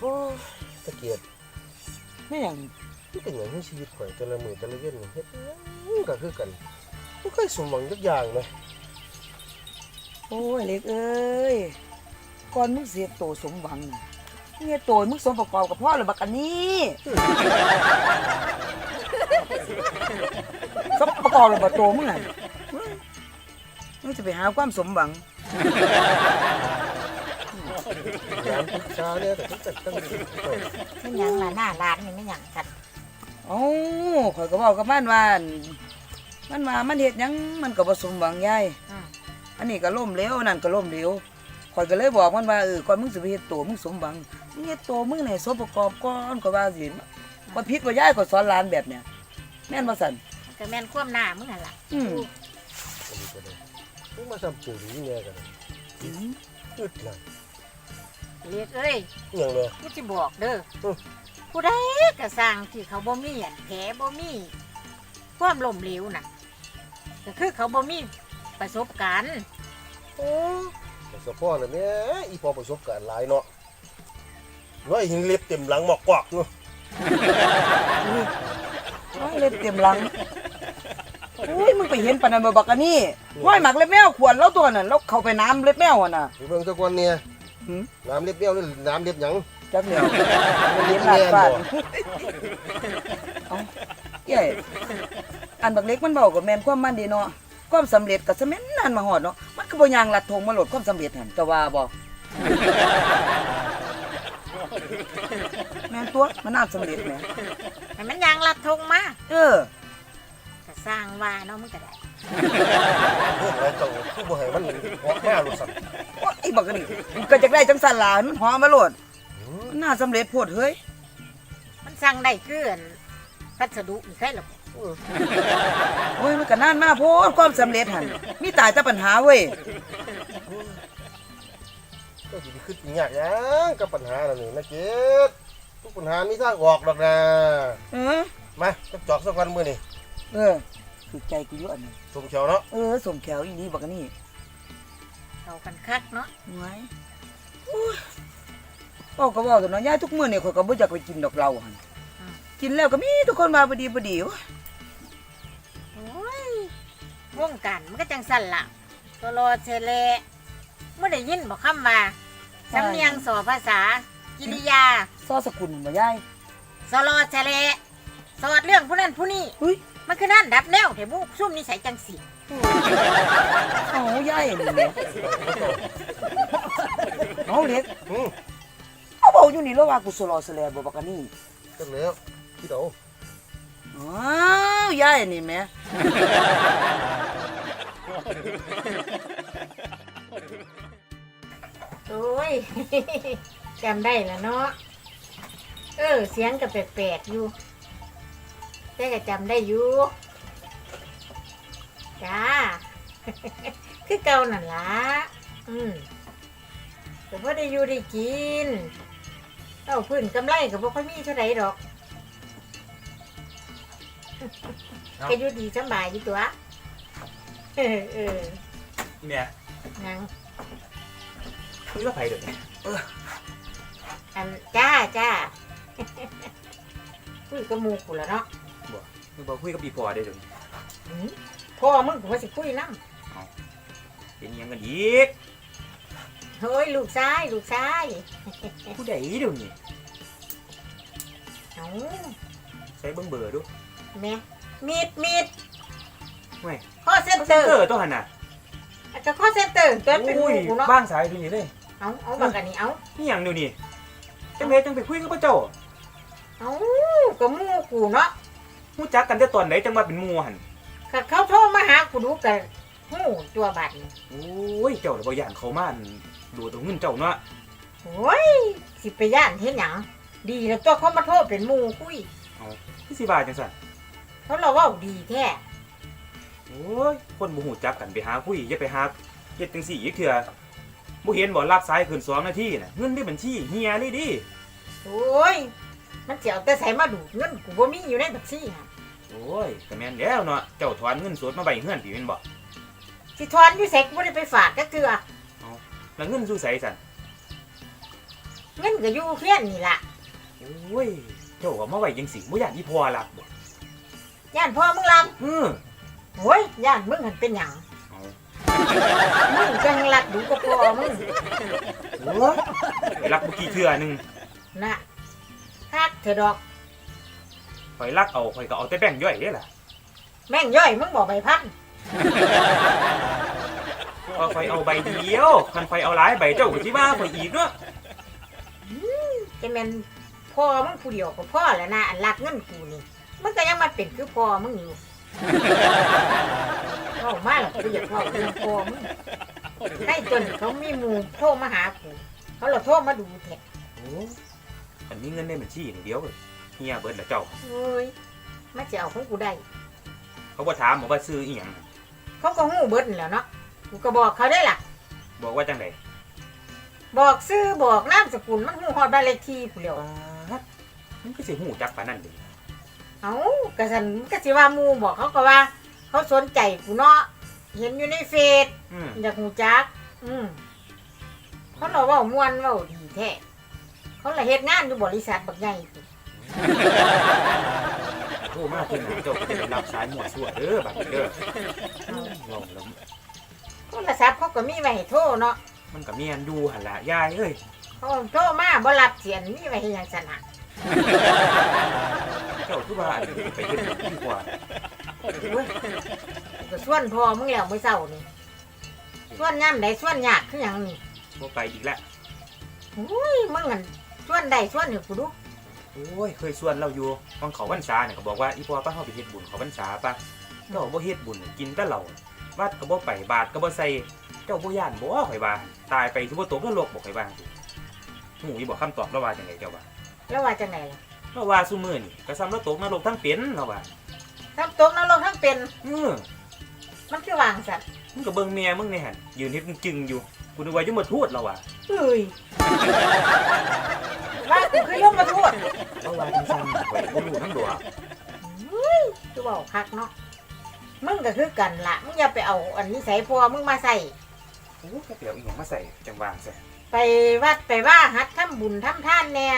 โอ้ยตะเกียบไม่อย่างมันเป็นอย่างที่ชีวิตข่อยแต่ละมือแต่ละเย็นนี่เฮ็ดหยังก็คือกันบ่เคยสมหวังจักอย่างนะโอ้ยเล็กเอ้ยก่อนมึงเสียโตสมหวังน่ะเนี่ยโตมึงสมประกอบกับพ่อหรือบักอันนี้สมประกอบหรือบักโตมึงไงมึงจะไปหาความสมหวัง ยามปรึกษาเนี่ยแต่ตั้งแต่ตั้งแต่ไม่หยังล่ะหน้าร้านนี่ไม่หยังกันเอ้าข่อยก็บอกกับมันว่าอั่นมันมามันเฮ็ดหยังมันก็บ่สมหวังยายอืมอันนี้ก็ล่มเหลวนั่นก็ล่มเหลวข่อยก็เลยบอกมันว่าเออก่อนมึงสิไปเฮ็ดตัวมึงสมหวังมึงเฮ็ดตัวมึงนี่สมประกอบก่อนก็ว่าสิว่าผิดว่ายายก็สอนหลานแบบเนี้ยแม่นบ่สั่น ก็แม่นความหน้ามึงหั่นล่ะอืมอันนี้ก็ได้มึงมาซ้ำปู่นี่แน่กันเลยอึดหลัง เรียกเอ้ยอหย่างเลยกูสิบอกเด้ออืมผู้ใดก็สร้างที่เขาบ่มีอันแผลบ่มีความล้มเหลวน่ะก็คือเขาบ่มีประสบการณ์โอ้แต่สะพ่อน่ะแม่อีพอประสบการณ์หลายเนาะร้อยหินเล็บเต็มหลังหมอกกวักเนาะโอ้ยเล็บเต็มหลังอุ้ยมึงไปเห็นปานนั้นบ่บักอันนี้ห้อยหมักเล็บแมวขวนแล้วตัวนั้นแล้วเข้าไปน้ำเล็บแมวอะน่ะไปเบิ่งตะกอนเนี่ย หืม น้ำเล็บเบี้ยวหรือน้ำเล็บหยังจักเดียวมันเล็เล็บบหลาดแน่นฟาดบ่เอ้าเย้อันบักเล็กมันเบากับแม่นความมันดีเนาะความสำเร็จก็สะแม่นนั่นมาหอดเนาะมันก็บ่ยางลัดทงมาโหลดความสำเร็จหั่นจะว่าบ่แม่นตัวมันน่าสำเร็จแหมให้มันยางลัดทงมา เออก็ สร้างว่าเนาะมึงก็ได้เพิ่นไว้ต้องคือบ่ให้มันออกมาหลุดสั่นว่าไอ้บักอันนี่มันก็จะได้จังสันหลามันหอมมาโหลดมันน่าสำเร็จโพดเฮ้ยมันสั่งได้คืออันพัสดุนี่ใครหรอกโอ้ยมันก็นานมาโพดความสำเร็จหั่นมีตายแต่ปัญหาเว้ยก็สิไปคิดยากหยังกับปัญหานั่นนี่นะเจ็ดทุกปัญหามีทางออกดอกนะเออมาจักจอกสักวันมื้อนี่ เออถูกใจกูอยู่อันนี้สมเขียวเนาะเออสมแขวอีนี่บักอันนี่เข้ากันคักเนาะไว้โอ้ยเว้าก็เว้าแต่เนาะยายทุกมื้อนี่ข่อยก็บ่อยากไปกินดอกเหล้าหั่นกินแล้วก็มีทุกคนมาพอดีพอดีโอ้ยโอ้ยวงการมันก็จังสั่นล่ะตลอดเชเลเมื่อได้ยินบอกคำว่าสำเนียงสอภาษา กิริยา ซอสกุลบ่ยายสโลเชเลสอดเรื่องผู้นั้นผู้นี้เฮ้ย มันคือนั่นดับแนวเถบุกซุ่มนิสัยจังสิเอายายนี่แหละเอาเล็กอือเอาเว้าอยู่นี่แล้วว่ากูสลอสแลบ่บักอันนี่จักแล้วคิดเอาอ้าวยายนี่แหม่โอ้ยจำได้แล้วเนาะเออ เสียงก็แปลกๆอยู่ แต่ก็จำได้อยู่จ้า คือเก่านั่นล่ะอืมแต่พอได้อยู่ได้กินเอาพื้นกำไรก็บ่ค่อยมีเท่าไหร่ดอกก็อยู่ดีสำบายอยู่ตัวเออเออเนี่ยนังคุยกับไผเดี๋ยวนี้อันจ้าจ้าคุยกับหมูกูแล้วเนาะ มึงบอกคุยกับปีพอได้เดี๋ยวนี้หืมพ่อมึงกูว่าสิคุยน้เป็นหยังกันอีกำเฮ้ยลูกชายลูกชายผู้ใดเดี๋ยวนี้เอาใช้เบิ่งเบอร์ดูแม่มีดมีดไม่ข้อเซ็นเตอร์เออตัวหันน่ะก็ข้อเซ็นเตอร์ตัวเป็นหมูอุ้ยกูเนาะบ้างสายดูนี่เลยเอาเอาบักกันนี่เอานี่หยังเดี๋ยวนี้จังไดจังไปคุยกับพระเจ้าเอาก็หมูกูเนาะ ฮู้จักกันแต่ตอนไหนจังว่าเป็นหมู่หั่นก็เขาโทรมาหากูดูกันหูตัวบัตรนี่โอ้ยเจ้าน่ะบ่ย่านเขามาอั่นดูดเอาเงินเจ้าเนาะโอ้ยสิไปย่านเฮ็ดหยังดีแล้วตัวเขามาโทรเป็นหมูคุยคือสิว่าจังซั่นเพราะเราเว่าดีแท้โอ้ยคนบ่ฮู้จักกันไปหาคุยอย่าไปหาเฮ็ดจังซี่อีกเทื่อบ่เห็นบ่รับสายขึ้น2นาทีน่ะเงินในบัญชีเฮียเลยดิ โอ้ย มันเสียวแต่ใส่มาดูดเงินกูบ่มีอยู่ในบัญชีฮะโอ้ยก็แม่นแล้วเนาะเจ้าถอนเงินสดมาไว้เฮือนพี่แม่นบ่สิทอนอยู่เสกบ่ได้ไปฝากก็คือแล้วเงินสู้ใส่สันเงินก็อยู่เพี้ยนนี่ล่ะโอ้ยเจ้าเอามาไว้ยังสิบ่ย่านอีพอหลับบ่ย่านพ่อมึงรักเออโอ้ยย่านมึงหันเป็นหยังเอามึงจังรักดูกับพ่อมึงโอ้ยไปรักบ่กี่เทื่อหนึงน่ะ คักเถอะดอก ข่อยรักเอาข่อยก็เอาแต่แบ่งค์ย่อยเด้ล่ะแม่งย่อยมึงบอกใบพันพอข่อยเอาใบเดียวคันข่อยเอาหลายใบเจ้าก็สิว่าข่อยอีกเนาะจะเป็นพ่อมึงผู้เดียวก็พ่อแล้วนะอันรักเงินกูนี่มันก็ยังมาเป็นคือพ่อมึงอยู่เข้ามาแล้วกูอยากเข้าเรื่องพ่อมึงให้จนเขามีหมูโทรมาหากูเขาเราโทรมาดูแท้โอ้ อันนี้เงินในบัญชีนี่เดียวเว้ยเฮียเบิดละเจ้าเฮ้ยมาจะเอาของกูได้ เขาบ่ถามบอกว่าซื้ออีหยังเขาก็หู้เบิดนั่นแหล้วเนาะกูก็บอกเขาได้ล่ะ บอกว่าจังไดบอกซื้อบอกนามสกุลมันหู้ฮอดบ้านเลขที่ผู้เดียวป๊าดมันก็สิหูจักปานนั้นเด้เอากระสันมันก็สิว่าหมูบอกเขาก็ว่า เขาสนใจกูเนาะเห็นอยู่ในเฟซอืมอยากหูจัก อืมเขาเราเว่ามวนเว่าดีแท้ เขาละเฮ็ดงานอยู่บริษัทบักใหญ่พู้นโทรมาเพิ่นน่ะเจ้าก็จะได้รับสายมั่วซั่วเด้อบัดนี้เด้อเอาลองแล้วโทรศัพท์เขาก็มีไว้ให้โทรเนาะมันก็แม่นอยู่หั่นล่ะยายเอ้ยเขาโทรมาบ่รับเสียงมีไว้ให้หยังสนะเจ้าคือว่าอันนี้ไปเฮ็ดดีกว่าโอ้ยก็ส่วนพอมึงแล้วมื้อเช้านี่ส่วนย่ำใดส่วนยากคือหยังนี่บ่ไปอีกแล้ว อุ้ยมึงอัน ส่วนใดส่วนหนึ่งกูดูโอ้ยเคยชวนเราอยู่วันเขาพรรษาเนี่ยก็บอกว่าอีพ่อป้าเฮาไปเฮ็ดบุญเขาพรรษาป่ะเจ้าบ่เฮ็ดบุญกินแต่เหล้าวัดก็บ่ไปบาทก็บ่ใส่เจ้าบ่ย่านบ่ข่อยว่าตายไปสิบ่ตกนรกบ่ข่อยว่าหูยบอกคำตอบเราว่าจังไดเจ้าว่าแล้วว่าจังไหนล่ะเราว่าซุมื้อนี่ก็ซ้ำเราตกนรกทั้งเป็นเราว่าทั้งตกนรกทั้งเป็นเออมันคือวางสัตว์มึงก็เบิ่งเมียมึงนี่หั่นยืนเฮ็ดจึงๆอยู่ กูนึกว่าอยู่มาทูดเราว่าเอ้ยว่ากูคือยมมาโทษเราว่าจังซั่นข่อยบ่รู้ทั้งดัวคือเว่าคักเนาะมึงก็คือกันละมึงอย่าไปเอาอันนี้ใส่พอมึงมาใส่ โอ้แค่เปียวอีหยังมาใส่จังหวางซะไปวัดไปว่าหัดทำบุญทำท่านแน่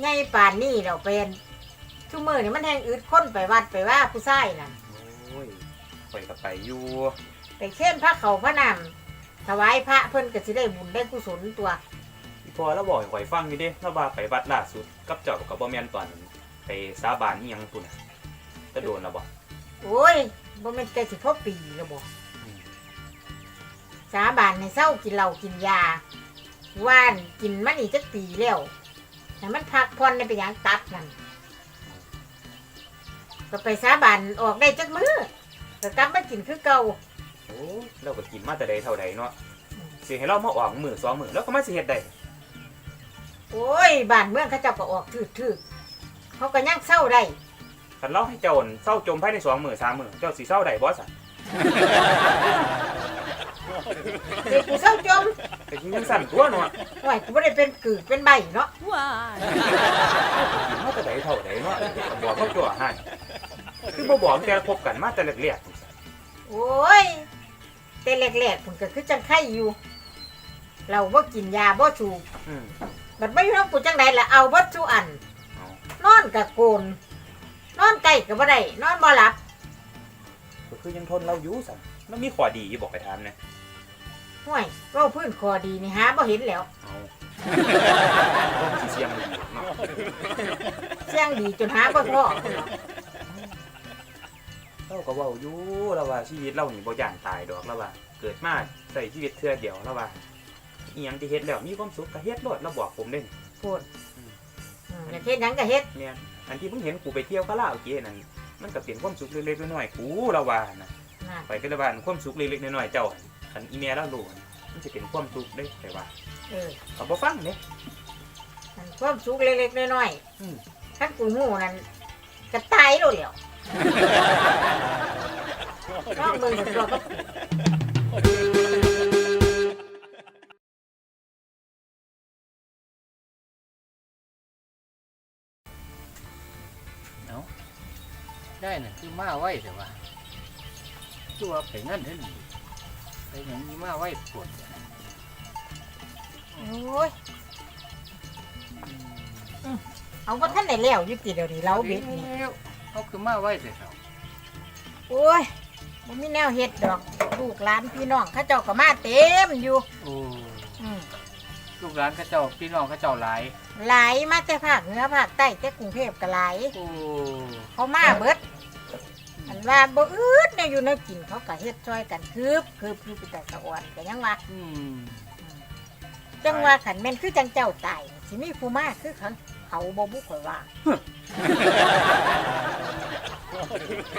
ไงป่านนี่เราเป็นทุกมือนี่มันแหงอึดคนไปวัดไปว่าผู้ชายน่ะ โอ้ยข่อยก็ไปอยู่ ไปเช่นพระเขาพระนำ ถวายพระเพิ่นก็สิได้บุญได้กุศลตัว อีพอเราบอกให้ข่อยฟังอยู่เด้เราว่าไปวัดล่าสุดกับเจ้ากับบ่แม่นตอนไปสาบานอีหยังพุ่นน่ะจะโดนแล้วบ่โอ้ยบ่แม่นแต่สิพอปีแล้วบ่สาบานในเศร้ากินเหล้ากินยาว่านกินมันอีกจักปีแล้วแต่มันพักผ่อนในไปหยังตับนั่นก็ไปสาบานออกได้จักมือก็กลับมากินคือเก่า โอ้เราก็กินมาแต่ใดเท่าใดเนาะสิให้เรามาออกมือสองมือแล้วก็มาสิเฮ็ดได้โอ้ยบ้านเมืองเขาเจ้าก็ออกถือๆเขาก็ยังเศร้าได้คันเราให้เจ้าเศร้าจมภายในสองมือสามมือเจ้าสิเศร้าได้บ่สั่นเด็กกูเศร้าจมแต่กินยังสั่นตัวเนาะห่วยกูไม่ได้เป็นกือเป็นใบเนาะกินมาแต่ใดเท่าใดเนาะก็บอกเขาตัวให้คือบ่บอกแต่คบกันมาแต่แรกๆจังซั่นโอ้ย แต่แรกๆผมก็คือจังไข่อยู่ เราบ่กินยาบ่สูบอืมบัดไม่รู้กูจังใดละเอาบ่สูอัน เอานอนกับโกน นอนใกล้ก็บ่ได้ นอนบ่หลับ ก็คือยังทนเราอยู่สั่นมันมีข้อดีอยู่บอกไปถามนะห่วยเว่าพื้นคอดีนี่หาบ่เห็นแล้ว เอาต้องสิเสียงดีเนาะเสียงดีจนหาบ่พอ เราก็เว้าอยู่แล้วว่าชีวิตเรานี่บ่ย่านตายดอกแล้วว่า เกิดมาใส่ชีวิตเทื่อเดียวแล้วว่าอีหยังที่เฮ็ดแล้วมีความสุขก็เฮ็ดโลดเราบอกผมเด้นพูดอืมอยากเฮ็ดหยังก็เฮ็ดเนี่ยอันที่เพิ่งเห็นกูไปเที่ยวคาราโอเกะนั่นมันก็เป็นความสุขเล็กๆน้อยๆกูแล้วว่านะนั่นไปก็เลยว่าความสุขเล็กๆน้อยๆเจ้าคันอีเมลแล้วรู้มันสิเป็นความสุขเด้แต่ว่าเออก็บ่ฟังเด้มันความสุขเล็กๆน้อยอืม ๆคันกูหูนั่นก็ตายโลดแล้วน้องมึงกับตัวก็ได้น่ะคือมาไว้แต่ว่าคือว่าไปงั้นเห็นไปอย่างนี้มาไว้ปวดโอ้ยเอาว่าท่านได้แล้วอยุติเดี๋ยวนี้เราเบ็ดนี่ เอาคือมาไว้แต่เช้าโอ้ยมันมีแนวเฮ็ดดอก ลูกหลานพี่น้องเข้าเจ้าก็มาเต็มอยู่โอ้อืมลูกหลานเขาเจ้าพี่น้องเขาเจ้าหลายหลายมาแต่ภาคเหนือภาคใต้แต่กรุงเทพก็หลายโอ้เขามาเบิดอันว่าบ่อืดเนี่ยอยู่ในกินเขาก็เฮ็ดช่วยกันคืบคืบคือไปแต่สะอ่อนก็ยังว่าอืมจังว่าขันแม่นคือจังเจ้าตายสิมีผู้มาคือเขาเขาบ่บุข่อยว่า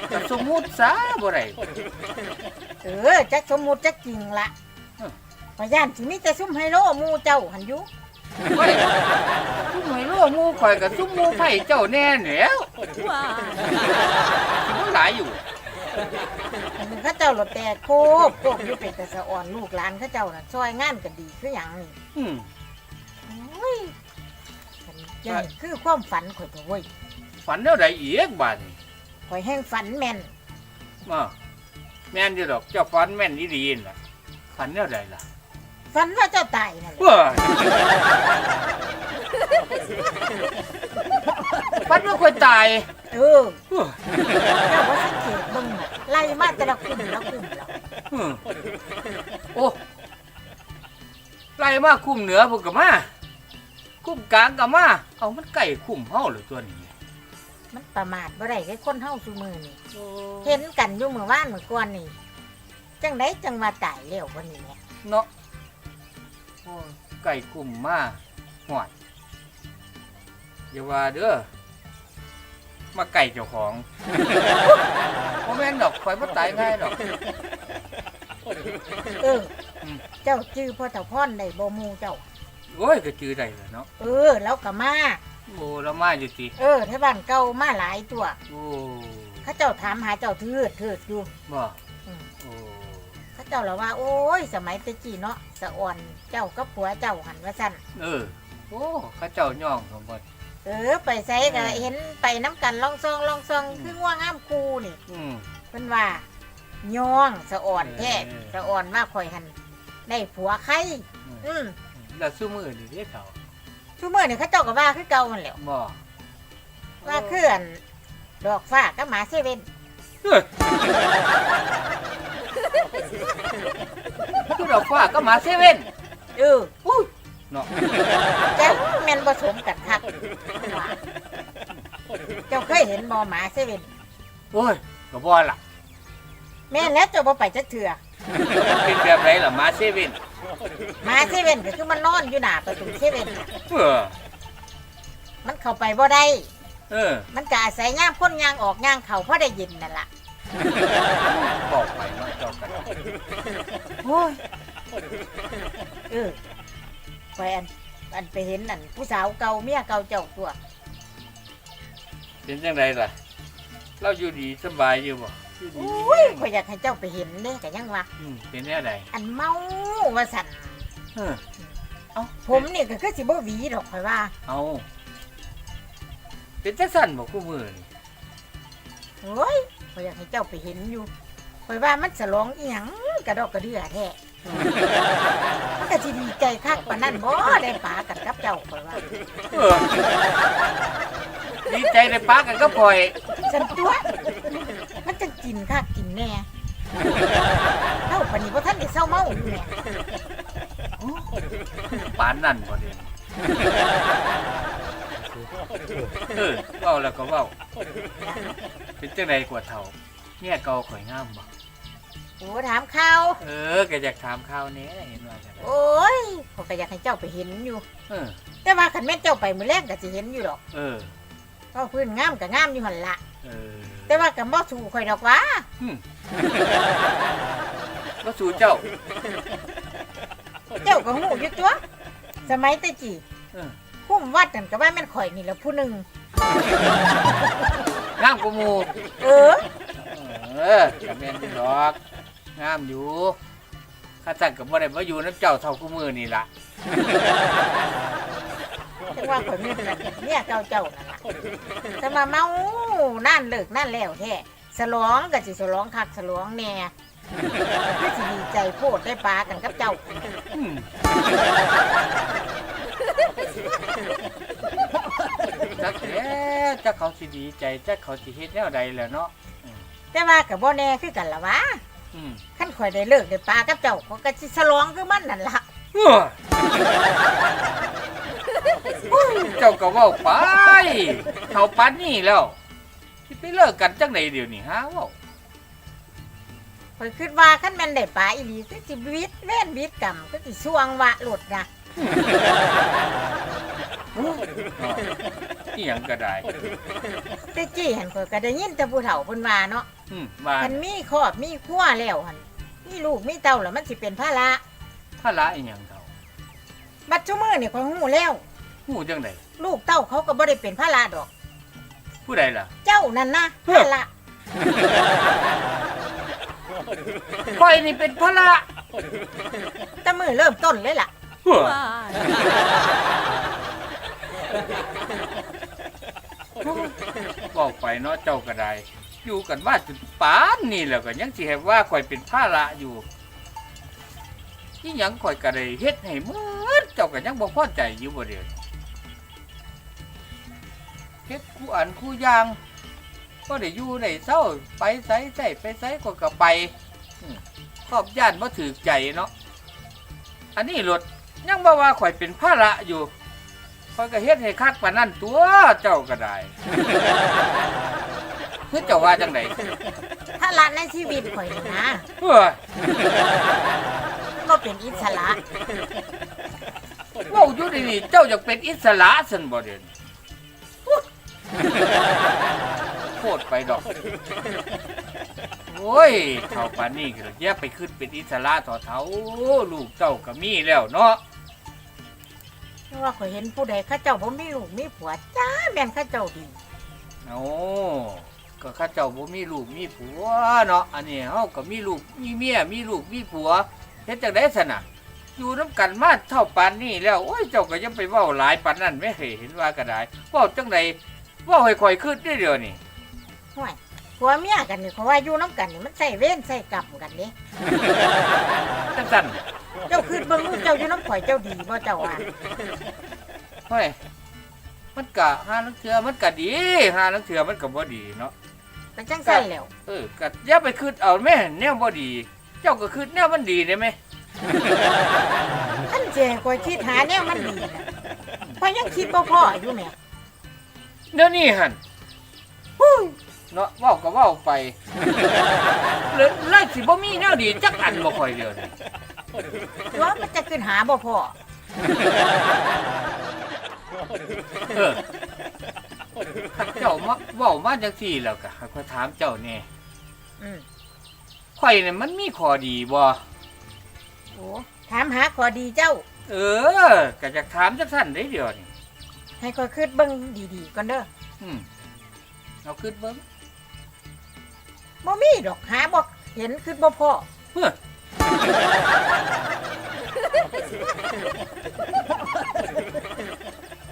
แต่สมมุติซะบ่ได้เออจักสมมุติจักจริงละเออพยานสิมีแต่ซุ่มไฮโลหมู่เจ้าหันอยู่เฮ้ยซุ่มไห้โลหมู่ข่อยกับซุ่มหมู่ไผเจ้าแน่แหล้วว้ามันหลายอยู่ อันนี้เขาเจ้าหลดแต่โคบโคบอยู่เป็นแต่สะอ่อนลูกหลานเขาเจ้าน่ะช่วยงานกันดีคือหยังนี่อืมโอ้ยอันนี้คือความฝันข่อยตัวเว้ย ฝันแนวใดอีกบาดนี้ ข่อยแห้งฝันแม่นมาแม่นอยู่ดอกเจ้าฝันแม่นดีๆน่ะฝันแนวใดล่ะฝันว่าเจ้าตายนั่นแหละเว้ยฝันว่าคนตายเออเว้ยเจ้าว่าสังเกตเบิ่งน่ะไล่มาแต่ละกลุ่มละกลุ่มละอืมโอ้ไล่มาคุ้มเหนือพวกก็มาคุ้มกลางก็มาเอามันไก่คุ้มเฮาเลยตัวนี้ มันประมาทบ่ได้กับคนเฮาซุมือนี่เห็นกันอยู่เมื่อวานเมื่อก่อนนี่ จังไดจังว่าตายแล้ววันนี้แหละเนาะโอ้ยไก่คุ้มมาหวดอย่าว่าเด้อมาไก่เจ้าของโมแม่นดอกข่อยบ่ตายง่ายดอก เอออม เจ้าชื่อพ่อเจ้าพรได้บ่หมู่เจ้า โอ้ยก็จื้อได้แล้วเนาะเออแล้วก็มา โอ้เรามาอยู่ติเออที่บ้านเก่ามาหลายตัว โอ้เขาเจ้าถามหาเจ้าทืดทืดอยู่ บ่อืม โอ้เขาเจ้าละว่า โอ้ย สมัยแตะกี้เนาะสะอ่อนเจ้ากับผัวเจ้าหันว่าซั่นเออโอ้เขาเจ้าย่องสมบัติเออ ไปใส่ก็เออ เห็นไปน้ำกันลองซองลองซองอืมคือง่วงงามคูนี่อืม เพิ่นว่าย่องสะอ่อนแท้เออ สะอ่อนว่าข่อยหันได้ผัวใครอืมอืมแล้วสู้มือนี่เด้เฒ่า ชั่วโมงนี่เขาเจ้าก็ว่าคือเก่ามันแหล้วบ่ว่าคืออันดอกฟ้ากับหมาเซเว่นเฮ้ยคือดอกฟ้าก็หมาเซเว่นเอออุ้ยเนาะจ้าแม่นผสมกันคักว่าเจ้าเคยเห็นบ่หมาเซเว่นโอ้ยก็บ่ล่ะแม่นแล้วเจ้าบ่ไปจักเถื่อมันเป็นแบบไรล่ะหมาเซเว่น หมาเซเว่นก็คือมันนอนอยู่หน้าประตูเซเว่นน่ะเออมันเข้าไปบ่ได้ เออมันก็อาศัยย่ามคนย่างออกย่างเข้าเพราะได้ยินนั่นล่ะบอกไปเนาะเจ้ากันโอ้ยเออไปอันอันไปเห็นนั่นผู้สาวเก่าเมียเก่าเจ้าตัว เป็นจังไดล่ะ เราอยู่ดีสบายอยู่บ่ อยู่ดีโอ้ยข่อยอยากให้เจ้าไปเห็นเด้ก็ยังว่าอืมเป็นแนวใดอันเมาว่าสั่นเออเอาผมนี่ก็คือสิบ่หวีดอกข่อยว่าเอาเป็นจังซั่นบ่คู่มือนี่โอ้ยข่อยอยากให้เจ้าไปเห็นอยู่ข่อยว่ามันสลองอีหยังกระดอกกระเดื่อแท้มันก็สิดีใจคักปานนั้นบ่ได้ปากันกับเจ้าข่อยว่า เออ ดีใจได้ปากันก็ปล่อย ฉันตัว มันจังกินคักกินแน่เท่าปานนี้บ่ทันได้เศร้าเมาอยู่แหม่ปานนั่นบ่เด่นเออเว้าแล้วก็เว้า เป็นจังไดกว่าเฒ่าเนี่ยเก่าข่อยงามบ่โอ้ถามข่าวเออก็อยากถามข่าวแหนี้เห็นว่าจังไดโอ้ยข่อยก็อยากให้เจ้าไปเห็นอยู่ เออแต่ว่าคันแม่นเจ้าไปมื้อแรกก็สิเห็นอยู่ดอก เออ เพราะพื้นงามก็งามอยู่หั่นละเออแต่ว่าก็บ่สู้ข่อยดอกหว่าก็สู่เจ้า เจ้าก็หูอยู่ตัว สมัยแตะกี้เออพุ่มวัดนั่นก็ว่าแม่นข่อยนี่แหละผู้หนึ่งงามกว่าหมู่เออ เออก็แม่นอยู่ดอกงามอยู่ข้าสั่งก็บ่ได้มาอยู่น้ำเจ้าเท่ากูมือนี่ล่ะแต่ ว่าข่อยมีนั่นเนี่ยเจ้าเจ้านั่นล่ะแต่มาเมานั่นเลิกนั่นแล้วแท้สลองก็สิสลองคักสลองแน่คือสิดีใจโพดได้ปลากันกับเจ้าอืมจักแล้วจักเขาสิดีใจจักเขาสิเฮ็ดแนวใดแล้วเนาะแต่ว่ากับบ่แน่คือกันละวะอืมขั้นข่อยได้เลิกได้ปลากับเจ้าเขาก็สิฉลองคือมันนั่นล่ะเอ้อเจ้าก็เว้าไปเขาปานนี้แล้วสิไปเลิกกันจังไดเดี๋ยวนี้ฮะเว้าข่อยคิดว่าขั้นแม่นได้ปลาอีหลีคือสิวิตเว้นวิตกรรมคือสิช่วงวะหลุดนะอีหยังก็ได้แต่กี้หันข่อยก็ได้ยินแต่ผู้เฒ่าเพิ่นว่าเนาะอืมว่ามันมีครอบมีครัวแล้วหันมีลูกมีเต้าแล้วมันสิเป็นภาระภาระอีหยังเท่าบัดซุมื้อนี่ข่อยฮู้แล้วฮู้จังได ลูกเต้าเขาก็บ่ได้เป็นภาระดอก ผู้ใดล่ะ เจ้านั่นนะเฮ้ยภาระข่อยนี่เป็นภาระแต่มื้อเริ่มต้นเลยล่ะเฮ้อเว้าไปเนาะเจ้าก็ได้อยู่กันมาจนปานนี่แล้วก็ยังสิให้ว่าข่อยเป็นภาระอยู่อีหยังข่อยก็ได้เฮ็ดให้หมดเจ้าก็ยังบ่พอใจอยู่บ่เด้อ เฮ็ดคู่อันคู่อย่างก็ได้อยู่ได้เศร้าไปไสใส่ไปไสก็ก็ไปอืมขอบย่านบ่ถือใจเนาะอันนี้รถยังบ่ว่าข่อยเป็นภาระอยู่ข่อยก็เฮ็ดให้คักปานนั้นตัวเจ้าก็ได้คือเจ้าว่าจังไดภาระในชีวิตข่อยนี่นะเฮ้ยก็เป็นอิสระเว้าอยู่ดีๆเจ้าอยากเป็นอิสระซั่นบ่เด่น โคตรไปดอก โอ้ยเท่าปานนี้ก็อย่าไปขึ้นเป็นอิสระต่อเท้าลูกเจ้าก็มีแล้วเนาะเพราะว่าข่อยเห็นผู้ใดเขาเจ้าบ่มีลูกมีผัวจ้าแม่นเขาเจ้าดีโอ้ก็ข้าเจ้าบ่มีลูกมีผัวเนาะอันนี้เฮาก็มีลูกมีเมียมีลูกมีผัวเฮ็ดจังได๋ซั่นน่ะอยู่นํกันมาเท่าปานนี้แล้วโอ้ยเจ้าก็ยังไปเว้าหลายปานนั้นไม่เคยเห็นว่าก็ได้เว้าจังไดเว้าให้ข่อยขึ้นได้เดี๋ยวนี้ห่วยผัวเมียกันนี่เขาว่าอยู่น้ำกันนี่มันใส่เว้นใส่กรรมกันนี่จังซั่นเจ้าคือเบิ่งลูกเจ้าอยู่น้ำข่อยเจ้าดีบ่เจ้าว่าเฮ้ยมันก็หาลังเทื่อมันก็ดีหาลังเทื่อมันก็บ่ดีเนาะเป็นจังซั่นแล้วเออก็อย่าไปคิดเอาแม่แนวบ่ดี เจ้าก็คิดแนวมันดีได้ไหมท่านเจข่อยคิดหาแนวมันดีนะข่อยยังคิดบ่พออยู่แหม่ เดี๋ยวนี้หั่นเนาะเว้าก็เว้าไปเลยเลยสิบ่มีแนวดีจักอันบ่ค่อยเดียวนี่ว่ามันจะขึ้นหาบ่พอเออถ้าเจ้ามาเว้ามาจังซี่แล้วก็ให้ข้อยถามเจ้าแน่อืมข่อยนี่มันมีข้อดีบ่โอ้ถามหาข้อดีเจ้า เออก็จะถามจักซั่นได้เดียวนี่ ให้ข่อยคิดเบิ่งดีๆก่อนเด้ออืมเอาขึ้นเบิ่งบ่มีดอกหาบ่เห็นคิดบ่พอเฮ้อ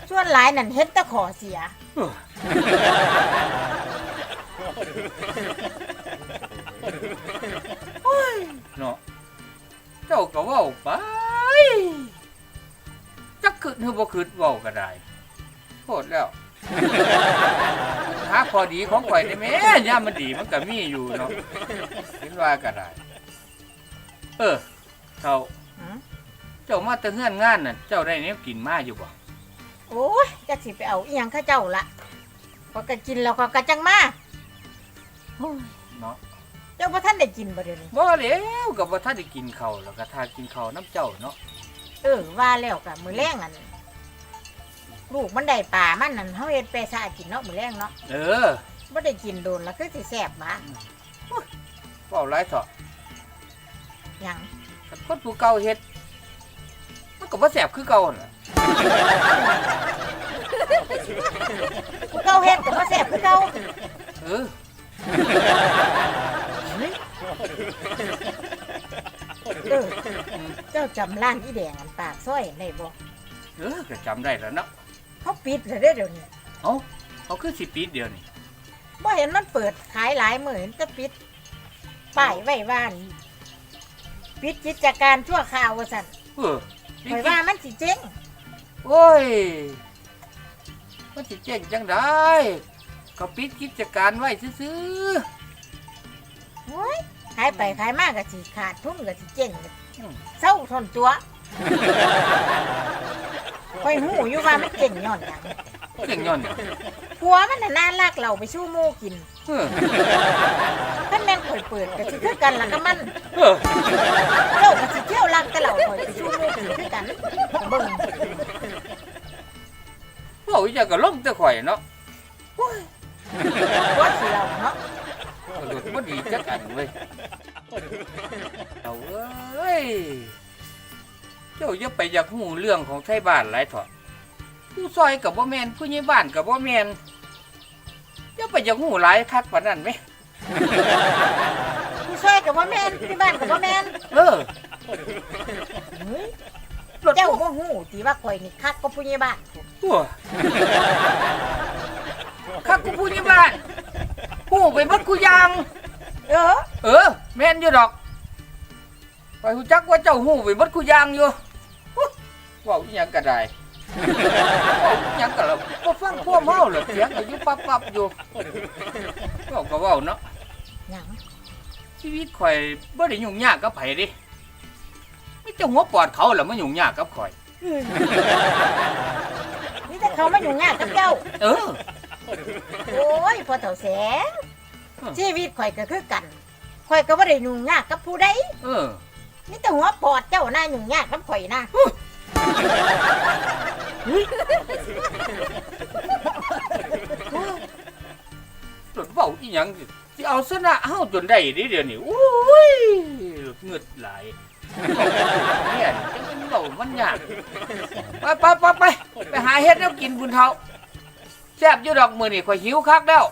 ส่วนหลายนั่นเฮ็ดแต่ขอเสียเนาะเจ้าก็เว้าไปจักขึ้นหรือบ่ขึ้นเว้าก็ได้ โคตรแล้วหาข้อดีของข่อยได้แหม่ยามมันดีมันก็มีอยู่เนาะเห็นว่าก็ได้ เออเท่าหือเจ้ามาแต่เฮือนงานน่ะ เจ้าได้แนวกินมาอยู่บ่โอ้ยจักสิไปเอาอีหยังเข้าเจ้าละพอยก็กินแล้วก็กระจังมาเนาะเจ้าพ่ท่านได้กินบ่เดี๋ยวนี้บ่แล้วก็บ่ทันได้กินข้าวแล้วก็ถ้ากินข้าวน้ำเจ้าเนาะเออว่าแล้วกับมือแรงอัน ลูกมันได้ป่ามันนั่นเฮาเฮ็ดไปซะกินเนาะมือแรงเนาะเออบ่ได้กินโดนแล้วคือสิแซ่บมาเว้าหลายเถาะหยังคันคนผู้เก่าเฮ็ดมันก็บ่แซ่บคือเก่านั่นล่ะผู้เก่าเฮ็ดก็บ่แซ่บคือเก่าเออเออเจ้าจำร้านอีแดงอันปากซอยได้บ่เออก็จำได้แล้วเนาะ เขาปิดแล้วเด้อเดี๋ยวนี้เอ้าเขาคือสิปิดเดียวนี่บ่เห็นมันเปิดขายหลายมื้อเห็นแต่ปิดป้ายไว้ว่านี่ปิดกิจการชั่วคราวว่าซั่นเออข่อยว่ามันสิเจ๊งโอ้ย มันสิเจ๊งจังได้ก็ปิดกิจการไว้ซื่อโอ้ยขายไปขายมากก็สิขาดทุนก็สิเจ๊งๆอืมเศร้าทนตัว คอยหูอยู่ว่ามันเจ๊งย้อนหยังเจ๊งย้อนหยังผัวมันน่ะน่ารักเราไปสู้หมู่กินเออท่านแม่นข่อยเปิดก็สิคือกันล่ะก็มันเออเจ้าก็สิเที่ยวรักกับเราข่อยไปสู้หมู่กินคือกันเบิ่งเว้าอีหยังก็ลงแต่ข่อยเนาะว่าสิเราเนาะกระโดดบ่ดีจักอันเว้ยเอาเอ้ยเจ้าอย่าไปอยากหูเรื่องของไทบ้านหลายเถอะผู้ซอยกับบ่แม่นผู้ใหญ่บ้านกับบ่แม่นอย่าไปอยากหูหลายคักปานนั้นไหม ผู้ช่วยกับว่าแม่นที่บ้านกับว่าแม่นเออเฮ้ยเจ้าบ่ฮู้ติว่าข่อยนี่คักก็ผู้ใหญ่บ้านตัว คักกูผู้ใหญ่บ้านหูไปเบัดกูยาง เออ เออ แม่นอยู่ดอกไปหูจักว่าเจ้าหูไปเบัดกูยางอยู่อุ๊ยเว้าอีหยังก็ได้เว้าอีหยังก็แล้วบ่ฟังพวกเมาเหรอเสียงก็อยู่ปั๊บๆอยู่เว้าก็เว้าเนาะหยังชีวิตข่อยบ่ได้ยุ่งยากกับไผเดิมีแต่หัวปอดเขาแหละมายุ่งยากกับข่อย นี่แต่เขามาอยู่งานกับเจ้า เออ โอ้ยพอเฒ่าแสงชีวิตข่อยก็คือกันข่อยก็บ่ได้ยุ่งยากกับผู้ใดเออ นี่แต่หัวปอดเจ้าน่ายุ่งยากกับข่อยนะ หลุดเว้าอีหยังสิสิเอาชนะเฮาจนได้เดิเดี๋ยวนี้โอ้ยเงือดไหลายเนี่ยจังเป็นเว้ามันยากไปไปไปไปไปหาเฮ็ดแล้วกินบุญเฒ่าแซ่บอยู่ดอกมือนี้ข่อยหิวคักแล้ว